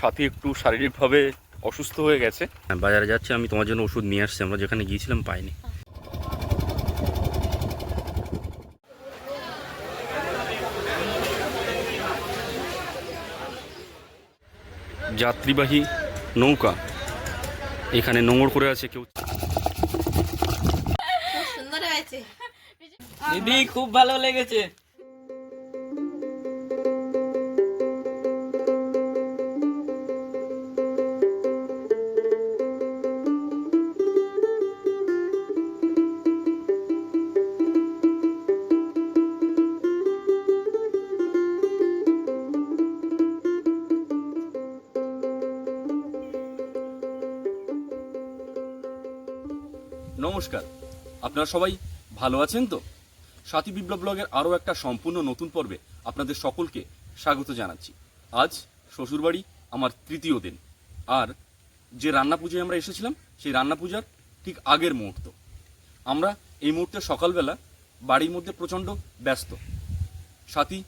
সাথী একটু শারীরিকভাবে অসুস্থ হয়ে গেছে। হ্যাঁ, বাজারে যাচ্ছে আমি তোমার জন্য ওষুধ নিয়ে আসছি আমরা যেখানে গিয়েছিলাম পাইনি। যাত্রীবাহী নৌকা এখানে নোঙর করে আছে কেউ। খুব সুন্দর হয়েছে। দিদি খুব ভালো লেগেছে। নমস্কার। আপনারা সবাই ভালো আছেন তো? সাথী বিপ্লব ব্লগের আরও একটা সম্পূর্ণ নতুন পর্বে আপনাদের সকলকে স্বাগত জানাচ্ছি। আজ শ্বশুরবাড়ি আমার তৃতীয় দিন। আর যে রান্না পুজোয় আমরা এসেছিলাম, সেই রান্না পূজার ঠিক আগের মুহূর্ত। আমরা এই মুহূর্তে সকালবেলা বাড়ির মধ্যে প্রচণ্ড ব্যস্ত। সাথী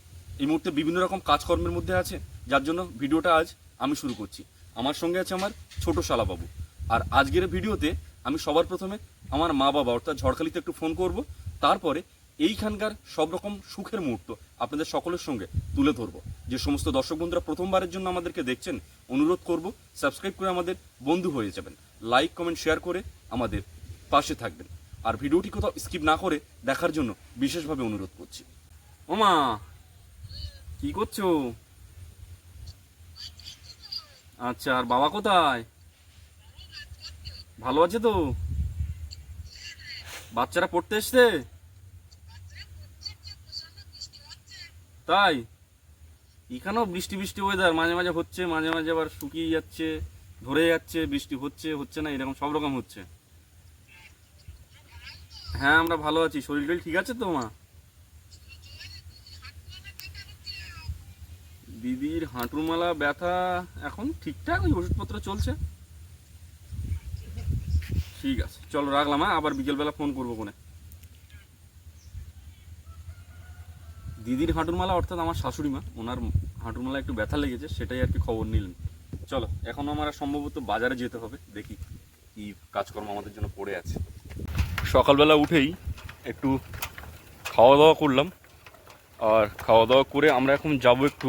এই মুহূর্তে বিভিন্ন রকম কাজকর্মের মধ্যে আছে, যার জন্য ভিডিওটা আজ আমি শুরু করছি। আমার সঙ্গে আছে আমার ছোট শালাবাবু। আর আজকের ভিডিওতে আমি সবার প্রথমে আমার মা বাবা, অর্থাৎ ঝড়খালিতে একটু ফোন করব, তারপরে এইখানকার সব রকম সুখের মুহূর্ত আপনাদের সকলের সঙ্গে তুলে ধরবো। যে সমস্ত দর্শক বন্ধুরা প্রথমবারের জন্য আমাদেরকে দেখছেন, অনুরোধ করব সাবস্ক্রাইব করে আমাদের বন্ধু হয়ে যাবেন। লাইক কমেন্ট শেয়ার করে আমাদের পাশে থাকবেন। আর ভিডিওটি কোথাও স্কিপ না করে দেখার জন্য বিশেষভাবে অনুরোধ করছি। ওমা কি করছ? আচ্ছা আর বাবা কোথায়? ভালো আছে তো? বাচ্চারা পড়তে এসছে? তাই? এখানেও বৃষ্টি বৃষ্টি ওয়েদার মাঝে মাঝে হচ্ছে, মাঝে মাঝে আবার শুকিয়ে যাচ্ছে, ধরে যাচ্ছে, বৃষ্টি হচ্ছে হচ্ছে না, এরকম সব রকম হচ্ছে। হ্যাঁ আমরা ভালো আছি। শরীর টরীর ঠিক আছে তো, মা? দিদির হাঁটুর মালা ব্যথা, এখন ঠিকঠাক, ওই ওষুধপত্র চলছে। ঠিক আছে। চলো রাখলাম হ্যাঁ? আবার বিকেলবেলা ফোন করব কোনে দিদির হাঁটুর মালা অর্থাৎ আমার শাশুড়ি মা, ওনার হাঁটুর মালা একটু ব্যথা লেগেছে, সেটাই আর কি খবর নিলেন। চলো, এখন আমার সম্ভবত বাজারে যেতে হবে, দেখি কি কাজকর্ম আমাদের জন্য পড়ে আছে। সকালবেলা উঠেই একটু খাওয়া দাওয়া করলাম, আর খাওয়া দাওয়া করে আমরা এখন যাব একটু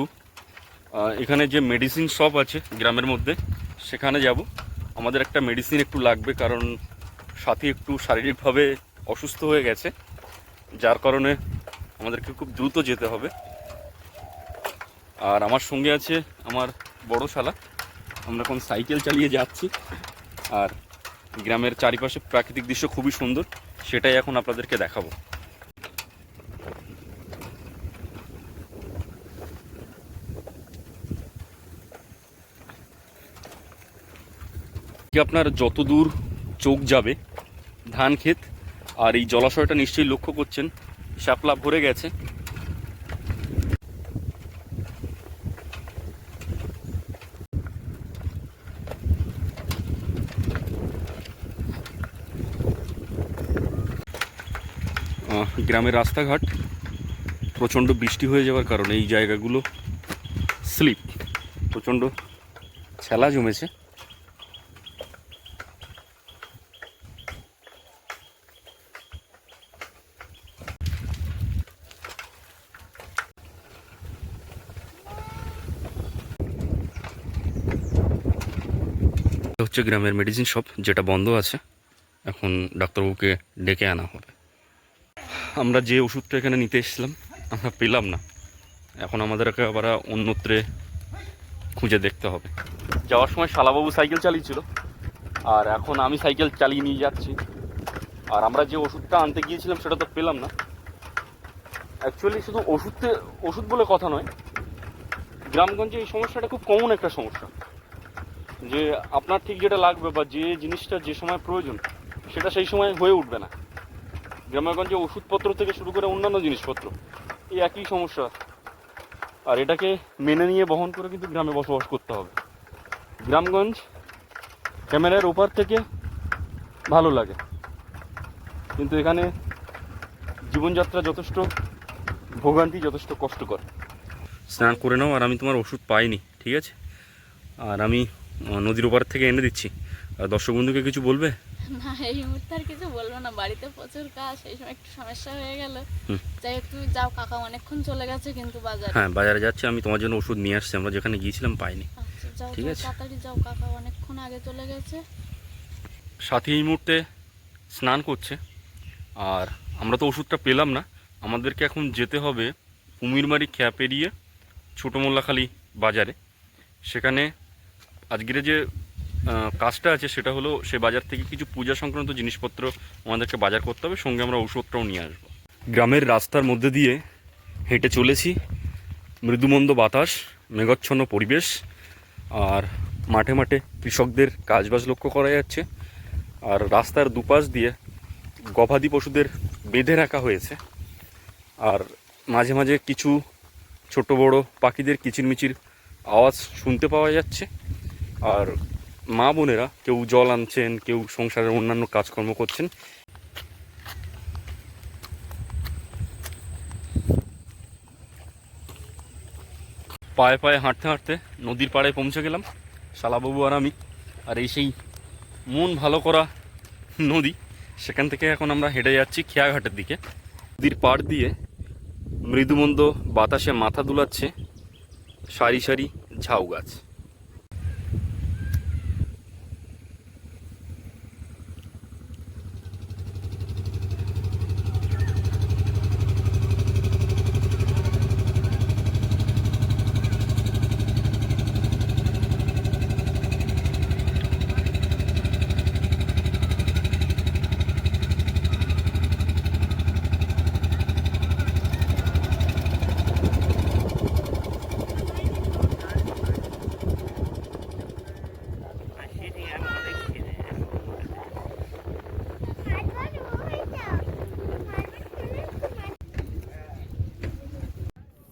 এখানে যে মেডিসিন শপ আছে গ্রামের মধ্যে, সেখানে যাব। আমাদের একটা মেডিসিন একটু লাগবে, কারণ সাথী একটু শারীরিকভাবে অসুস্থ হয়ে গেছে, যার কারণে আমাদেরকে খুব দ্রুত যেতে হবে। আর আমার সঙ্গে আছে আমার বড় শালা, আমরা এখন সাইকেল চালিয়ে যাচ্ছি, আর গ্রামের চারিপাশে প্রাকৃতিক দৃশ্য খুবই সুন্দর, সেটাই এখন আপনাদেরকে দেখাবো। আপনার যত দূর চোখ যাবে, ধান ক্ষেত আর এই জলাশয়টা নিশ্চয়ই লক্ষ্য করছেন, শ্যাপলা ভরে গেছে। গ্রামের রাস্তাঘাট প্রচণ্ড বৃষ্টি হয়ে যাওয়ার কারণে এই জায়গাগুলো স্লিপ, প্রচণ্ড ছেলা জমেছে। হচ্ছে গ্রামের মেডিসিন শপ যেটা বন্ধ আছে। এখন ডাক্তারবাবুকে ডেকে আনা হবে। আমরা যে ওষুধটা এখানে নিতে এসেছিলাম, আমরা পেলাম না। এখন আমাদেরকে আবার অন্যত্রে খুঁজে দেখতে হবে। যাওয়ার সময় শালাবাবু সাইকেল চালিয়েছিল, আর এখন আমি সাইকেল চালিয়ে নিয়ে যাচ্ছি। আর আমরা যে ওষুধটা আনতে গিয়েছিলাম, সেটা তো পেলাম না। অ্যাকচুয়ালি শুধু ওষুধতে ওষুধ বলে কথা নয়, গ্রামগঞ্জে এই সমস্যাটা খুব কমন একটা সমস্যা। যে আপনার ঠিক যেটা লাগবে বা যে জিনিসটা যে সময় প্রয়োজন, সেটা সেই সময় হয়ে উঠবে না। গ্রামেগঞ্জে ওষুধপত্র থেকে শুরু করে অন্যান্য জিনিসপত্র, এই একই সমস্যা। আর এটাকে মেনে নিয়ে বহন করে কিন্তু গ্রামে বসবাস করতে হবে। গ্রামগঞ্জ ক্যামেরার ওপার থেকে ভালো লাগে। কিন্তু এখানে জীবনযাত্রা যথেষ্ট, ভোগান্তি যথেষ্ট কষ্টকর। স্নান করে নাও, আর আমি তোমার ওষুধ পাইনি, ঠিক আছে? আর আমি নদীর ওপার থেকে এনে দিচ্ছি। আর দর্শক বন্ধুকে কিছু বলবে? না এই মুহূর্তে আর কিছু বলব না। বাড়িতে প্রচুর কাজ সেই সময় একটু সমস্যা হয়ে গেল। যাই হোক তুমি যাও কাকা অনেকক্ষণ চলে গেছে কিন্তু বাজারে। হ্যাঁ বাজারে যাচ্ছি। আমি তোমার জন্য ওষুধ নিয়ে আসছি। আমরা যেখানে গিয়েছিলাম পাইনি। আচ্ছা যাও ঠিক আছে। তাড়াতাড়ি যাও। কাকা অনেকক্ষণ আগে চলে গেছে। সাথী এই মুহূর্তে স্নান করছে। আর আমরা তো ওষুধটা পেলাম না। আমাদেরকে এখন যেতে হবে কুমিরমারি খ্যা পেরিয়ে ছোটো মোল্লাখালী বাজারে। সেখানে আজকের যে কাজটা আছে সেটা হলো সে বাজার থেকে কিছু পূজা সংক্রান্ত জিনিসপত্র আমাদেরকে বাজার করতে হবে, সঙ্গে আমরা ওষুধটাও নিয়ে আসব। গ্রামের রাস্তার মধ্যে দিয়ে হেঁটে চলেছি। মৃদুমন্দ বাতাস, মেঘাচ্ছন্ন পরিবেশ, আর মাঠে মাঠে কৃষকদের কাজবাজ লক্ষ্য করা যাচ্ছে। আর রাস্তার দুপাশ দিয়ে গবাদি পশুদের বেঁধে রাখা হয়েছে। আর মাঝে মাঝে কিছু ছোট বড় পাখিদের কিচিরমিচির আওয়াজ শুনতে পাওয়া যাচ্ছে। আর মা বোনেরা, কেউ জল আনছেন, কেউ সংসারের অন্যান্য কাজকর্ম করছেন। পায়ে পায়ে হাঁটতে হাঁটতে নদীর পাড়ে পৌঁছে গেলাম, শালাবাবু আর আমি। আর এই সেই মন ভালো করা নদী, সেখান থেকে এখন আমরা হেঁটে যাচ্ছি খেয়াঘাটের দিকে। নদীর পাড় দিয়ে মৃদুমন্দ বাতাসে মাথা দুলাচ্ছে সারি সারি ঝাউ গাছ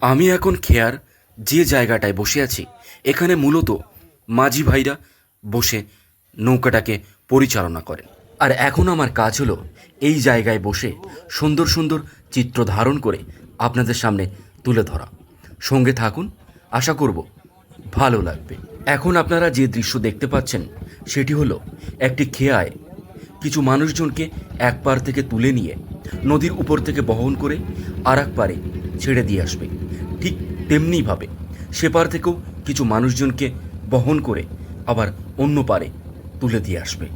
আমি এখন খেয়ার যে জায়গাটায় বসে আছি, এখানে মূলত মাঝি ভাইরা বসে নৌকাটাকে পরিচালনা করেন। আর এখন আমার কাজ হলো এই জায়গায় বসে সুন্দর সুন্দর চিত্র ধারণ করে আপনাদের সামনে তুলে ধরা। সঙ্গে থাকুন, আশা করব ভালো লাগবে। এখন আপনারা যে দৃশ্য দেখতে পাচ্ছেন, সেটি হলো একটি খেয়ায় কিছু মানুষজনকে এক পার থেকে তুলে নিয়ে নদীর উপর থেকে বহন করে আর এক পারে ছেড়ে দিয়ে আসবে। ঠিক তেমনিভাবে সেপার থেকেও কিছু মানুষজনকে বহন করে আবার অন্য পারে তুলে দিয়ে আসবে।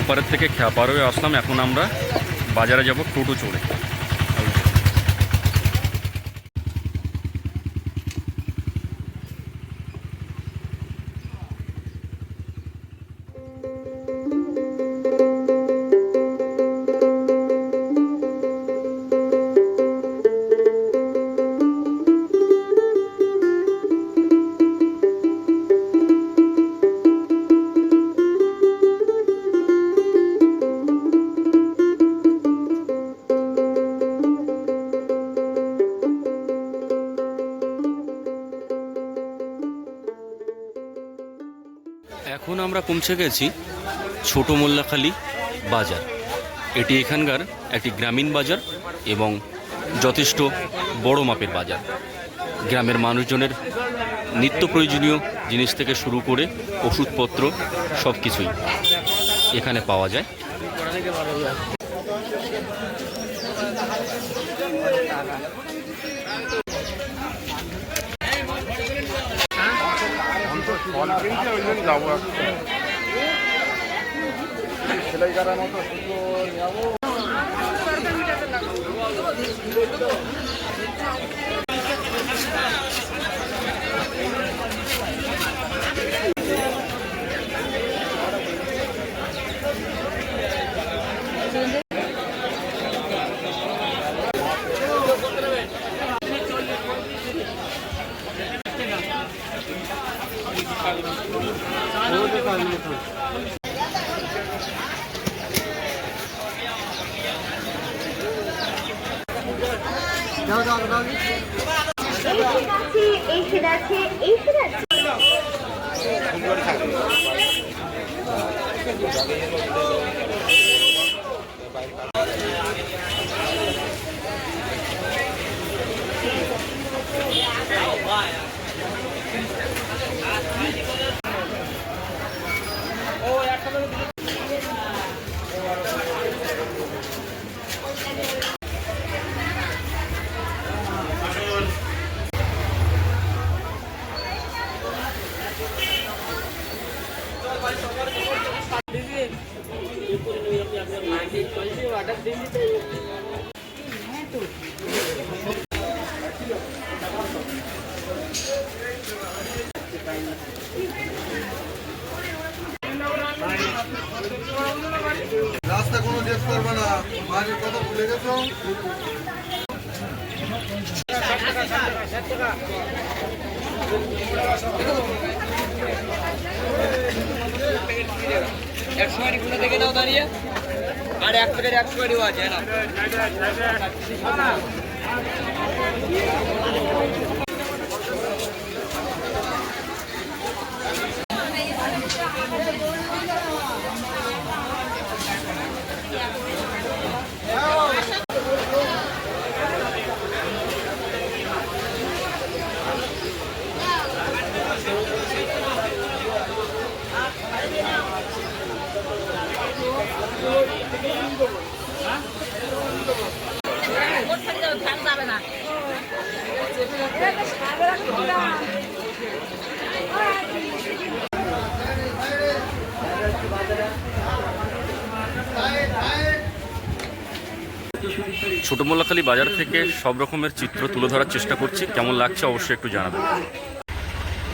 ওপারের থেকে খেয়া পার হয়ে আসলাম এখন আমরা বাজারে যাব টোটো চড়ে। এখন আমরা পৌঁছে গেছি ছোট মোল্লাখালী বাজার। এটি এখানকার একটি গ্রামীণ বাজার এবং যথেষ্ট বড় মাপের বাজার। গ্রামের মানুষজনের নিত্য প্রয়োজনীয় জিনিস থেকে শুরু করে ওষুধপত্র সব কিছুই এখানে পাওয়া যায়। সেলাই একশো গাড়ি খুলে দেখে দাও দাঁড়িয়ে। আর এক প্যাকেট একশো গাড়িও আছে না ছোট মোল্লাখালী বাজার থেকে সব রকমের চিত্র তুলে ধরার চেষ্টা করছি। কেমন লাগছে অবশ্যই একটু জানাবেন।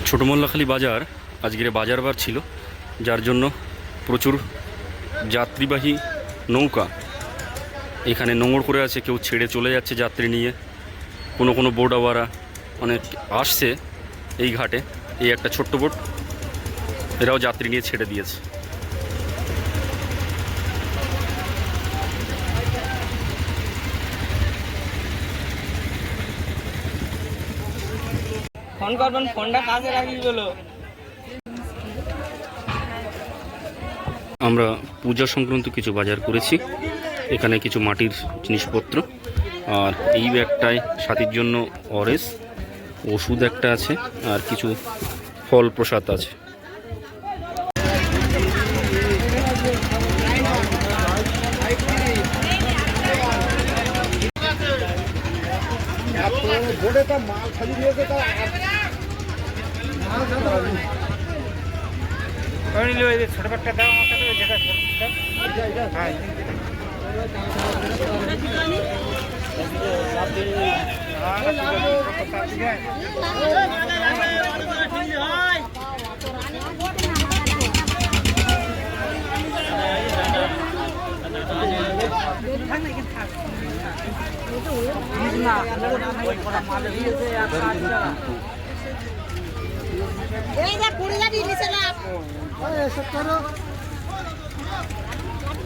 ছোট মোল্লাখালী বাজার আজকের বাজার বার ছিল, যার জন্য প্রচুর যাত্রীবাহী নৌকা এখানে নোঙর করে আছে কেউ ছেড়ে চলে যাচ্ছে যাত্রী নিয়ে। কোনো কোনো বোর্ডাওয়ারা অনেক আসছে এই ঘাটে এই একটা ছোট্ট বোট। এরাও যাত্রী নিয়ে ছেড়ে দিয়েছে। ফোন করবেন ফোনটা রাখি বলো আমরা পূজা সংক্রান্ত কিছু বাজার করেছি। এখানে কিছু মাটির জিনিসপত্র। আর এই ব্যাগটায় সাথীর জন্য অরেস, ওষুধ একটা আছে, আর কিছু ফল প্রসাদ আছে। ছোট ব্যাগটা দাও তো হ্যাঁ। এই দেখ পড়ে যাবি নিচে লাভ।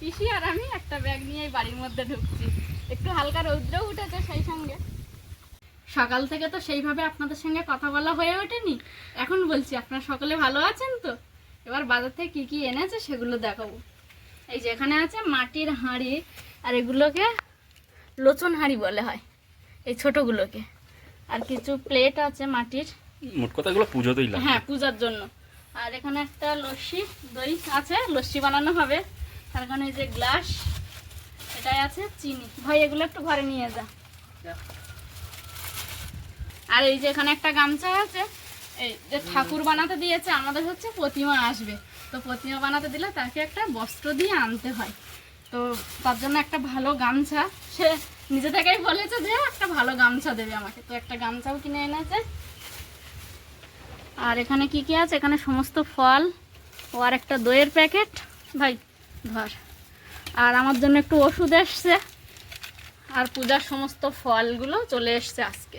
পিসি আর আমি একটা ব্যাগ নিয়ে বাড়ির মধ্যে ঢুকছি। একটু হালকা রৌদ্রও উঠেছে সেই সঙ্গে। সকাল থেকে তো সেইভাবে আপনাদের সঙ্গে কথা বলা হয়ে ওঠেনি। এখন বলছি আপনারা সকলে ভালো আছেন তো? এবার বাজার থেকে কি কি এনেছে সেগুলো দেখাবো। এই যে এখানে আছে মাটির হাঁড়ি আর এগুলোকে লোচন হাঁড়ি বলে হয় এই ছোটোগুলোকে। আর কিছু প্লেট আছে মাটির। মোট কথা এগুলো পুজোতেই লাগে হ্যাঁ পূজার জন্য। আর এখানে একটা লস্যি দই আছে লস্যি বানানো হবে। আর এখানে এই যে গ্লাস এটাই আছে চিনি। ভাই এগুলো একটু ঘরে নিয়ে যা। আর এই যে এখানে একটা গামছা আছে এই যে ঠাকুর বানাতে দিয়েছে আমাদের হচ্ছে প্রতিমা আসবে। তো প্রতিমা বানাতে দিলে তাকে একটা বস্ত্র দিয়ে আনতে হয়। তো তার জন্য একটা ভালো গামছা। সে নিজে থেকেই বলেছে যে একটা ভালো গামছা দেবে আমাকে। তো একটা গামছাও কিনে এনেছে। আর এখানে কি কি আছে? এখানে সমস্ত ফল ও আর একটা দইয়ের প্যাকেট। ভাই ধর আর আমার জন্য একটু ওষুধ এসছে। আর পূজার সমস্ত ফলগুলো চলে এসছে আজকে।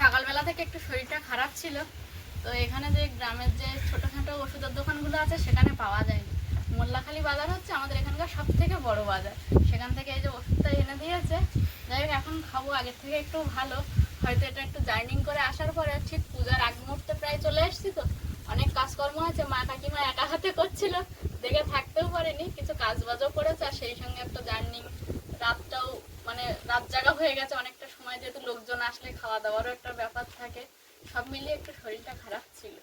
সকালবেলা থেকে একটু শরীরটা খারাপ ছিল। তো এখানে যে গ্রামের যে ছোটোখাটো ওষুধের দোকানগুলো আছে সেখানে পাওয়া যায়নি। মোল্লাখালি বাজার হচ্ছে আমাদের এখানকার সব থেকে বড় বাজার। সেখান থেকে এই যে ওষুধটা এনে দিয়েছে। যাই হোক এখন খাব। আগের থেকে একটু ভালো। হয়তো এটা একটু জার্নিং করে আসার পরে ঠিক পূজার আগ মুহূর্তে প্রায় চলে এসেছি তো। অনেক কাজকর্ম আছে। মা কাকিমা একা হাতে করছিল। দেখে থাকতেও পারেনি, কিছু কাজ বাজও করেছে আর সেই সঙ্গে একটা জার্নি রাতটাও মানে রাত জাগা হয়ে গেছে, অনেকটা সময় যেহেতু লোকজন আসলে খাওয়া দাওয়ারও একটা ব্যাপার থাকে, সব মিলিয়ে একটু শরীরটা খারাপ ছিল।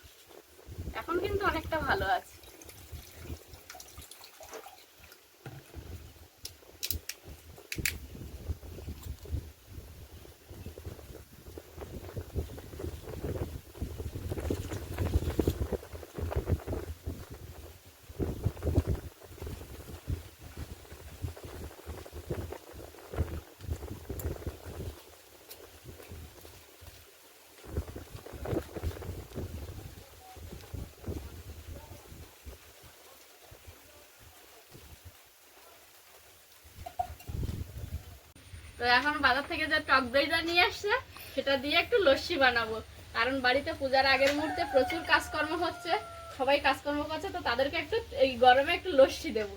এখন কিন্তু অনেকটা ভালো আছে। তো এখন বাজার থেকে যে টক দইটা নিয়ে আসছে, সেটা দিয়ে একটু লস্যি বানাবো। কারণ বাড়িতে পূজার আগের মুহূর্তে প্রচুর কাজকর্ম হচ্ছে, সবাই কাজকর্ম করছে, তো তাদেরকে একটু এই গরমে একটু লস্যি দেবো।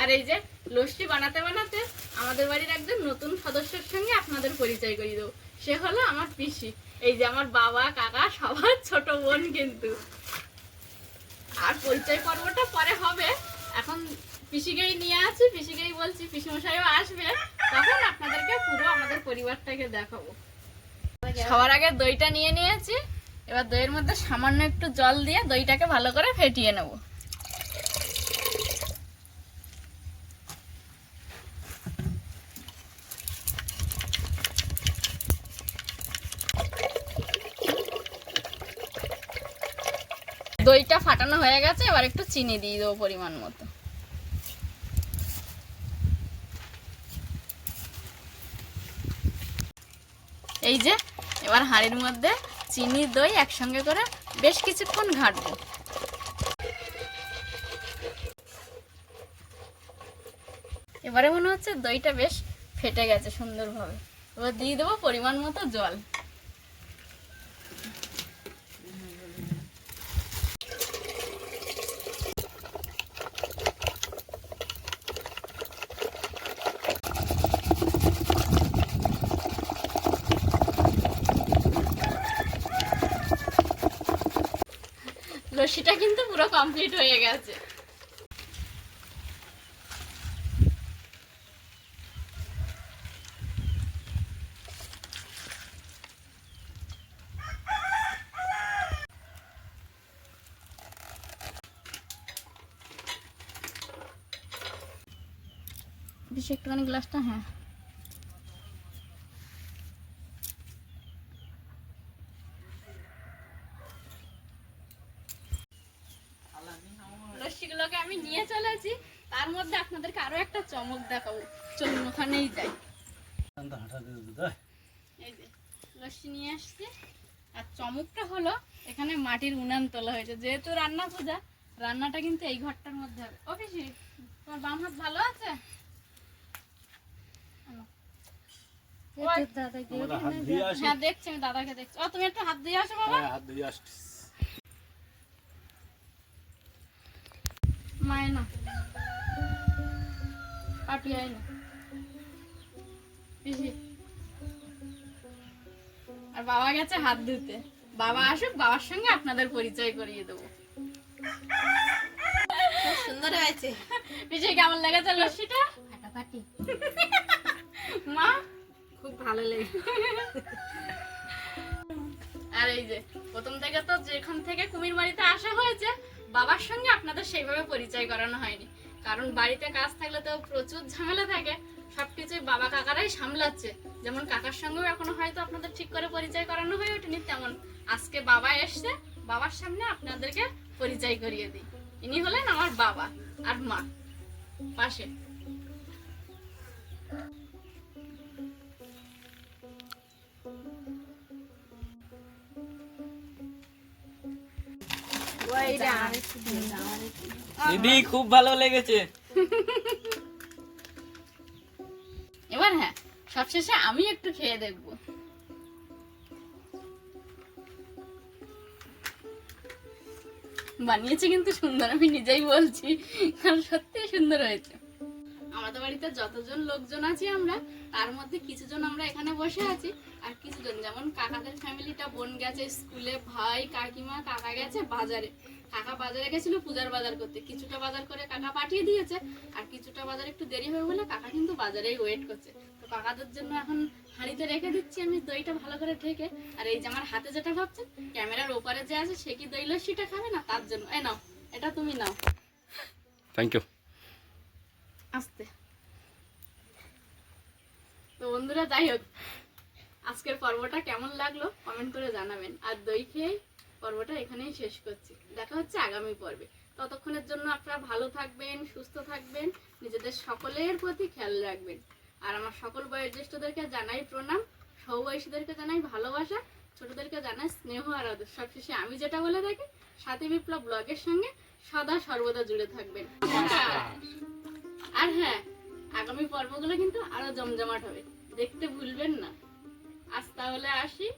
আর এই যে লস্যি বানাতে বানাতে আমাদের বাড়ির একজন নতুন সদস্যের সঙ্গে আপনাদের পরিচয় করিয়ে দেবো। সে হলো আমার পিসি। এই যে আমার বাবা, কাকা, সবার ছোট বোন কিন্তু। আর পরিচয় পর্বটা পরে হবে। এখন পিসিকেই নিয়ে আছি, পিসিকেই বলছি, পিসিমশাইও আসবে তখন আপনাদেরকে পুরো আমাদের পরিবারটাকে দেখাবো। সবার আগে দইটা নিয়ে নিয়েছি এবার দইয়ের মধ্যে সামান্য একটু জল দিয়ে দইটাকে ভালো করে ফেটিয়ে নেব। দইটা ফাটানো হয়ে গেছে এবার একটু চিনি দিয়ে দেবো পরিমাণ মতো। এই যে, এবার হাঁড়ির মধ্যে চিনি, দই একসঙ্গে করে বেশ কিছুক্ষণ ঘাঁটবো। এবারে মনে হচ্ছে দইটা বেশ ফেটে গেছে সুন্দরভাবে। এবার দিয়ে দেবো পরিমাণ মতো জল। লস্যিটা কিন্তু পুরো কমপ্লিট হয়ে গেছে। একটুখানি গ্লাসটা হ্যাঁ লস্যিগুলোকে আমি নিয়ে চলেছি তার মধ্যে আপনাদেরকে আরও একটা চমক দেখাবো। চলুন ওখানেই যাই। এই যে লস্যি নিয়ে আসছি। আর চমকটা হলো এখানে মাটির উনান তোলা হয়েছে। যেহেতু রান্না পূজা রান্নাটা কিন্তু এই ঘরটার মধ্যে হবে। ও পিসি তোমার বাম হাত ভালো আছে? হ্যাঁ দেখছি আমি দাদাকে দেখছি। ও তুমি একটু হাত দিয়ে আসো বাবা। মায়ের না পাটি না আর বাবা গেছে হাত ধুতে। বাবা আসুক বাবার সঙ্গে আপনাদের পরিচয় করিয়ে দেবো। সুন্দর হয়েছে। পিসি কেমন লেগেছে লস্যিটা? ফাটাফাটি। মা? খুব ভালো লেগেছে। আর এই যে প্রথম থেকে তো যেখান থেকে কুমির বাড়িতে আসা হয়েছে বাবার সঙ্গে আপনাদের সেইভাবে পরিচয় করানো হয়নি। কারণ বাড়িতে কাজ থাকলে তো প্রচুর ঝামেলা থাকে। সবকিছুই বাবা কাকারাই সামলাচ্ছে। যেমন কাকার সঙ্গেও এখনও হয়তো আপনাদের ঠিক করে পরিচয় করানো হয়ে ওঠেনি, তেমন আজকে বাবা এসছে, বাবার সামনে আপনাদেরকে পরিচয় করিয়ে দিই। ইনি হলেন আমার বাবা আর মা। পাশে। দিদি, খুব ভালো লেগেছে। এবার হ্যাঁ সবশেষে আমি একটু খেয়ে দেখব। বানিয়েছে কিন্তু সুন্দর, আমি নিজেই বলছি, কারণ সত্যি সুন্দর হয়েছে। আমাদের বাড়িতে যতজন লোকজন আছি আমরা, তার মধ্যে কিছুজন আমরা এখানে বসে আছি, আর কিছুজন, যেমন কাকাদের ফ্যামিলিটা বোন গেছে স্কুলে, ভাই, কাকিমা, কাকা গেছে বাজারে। কাকা বাজারে গেছিল পূজার বাজার করতে। কিছুটা বাজার করে কাকা পাঠিয়ে দিয়েছে আর কিছুটা বাজার একটু দেরি হয়ে বলে কাকা কিন্তু বাজারেই ওয়েট করছে। তো কাকাদের জন্য এখন হাঁড়িতে রেখে দিচ্ছি আমি দইটা ভালো করে ঢেকে। আর এই যে আমার হাতে যেটা ভাবছেন ক্যামেরার ওপারে যে আছে সে কি দই লস্যিটা খাবে না? তার জন্য। এ নাও এটা তুমি নাও। থ্যাংক ইউ আস্তে। তো বন্ধুরা যাই হোক আজকের পর্বটা কেমন লাগল? কমেন্ট করে জানাবেন। আর দই খেয়ে পর্বটা এখানেই শেষ করছি। দেখা হচ্ছে আগামী পর্বে। ততক্ষণের জন্য আপনারা ভালো থাকবেন, সুস্থ থাকবেন, নিজেদের সকলের প্রতি খেয়াল রাখবেন। আর আমার সকল বয়োজ্যেষ্ঠদেরকে জানাই প্রণাম সৌবয়সীদেরকে জানাই ভালোবাসা, ছোটদেরকে জানাই স্নেহ আর আদর। সবশেষে আমি যেটা বলে থাকি, সাথী বিপ্লব ব্লগের সঙ্গে সদা সর্বদা জুড়ে থাকবেন। আর হ্যাঁ আগামী পর্বগুলো কিন্তু আরও জমজমাট হবে। দেখতে ভুলবেন না। আজ তাহলে আসি।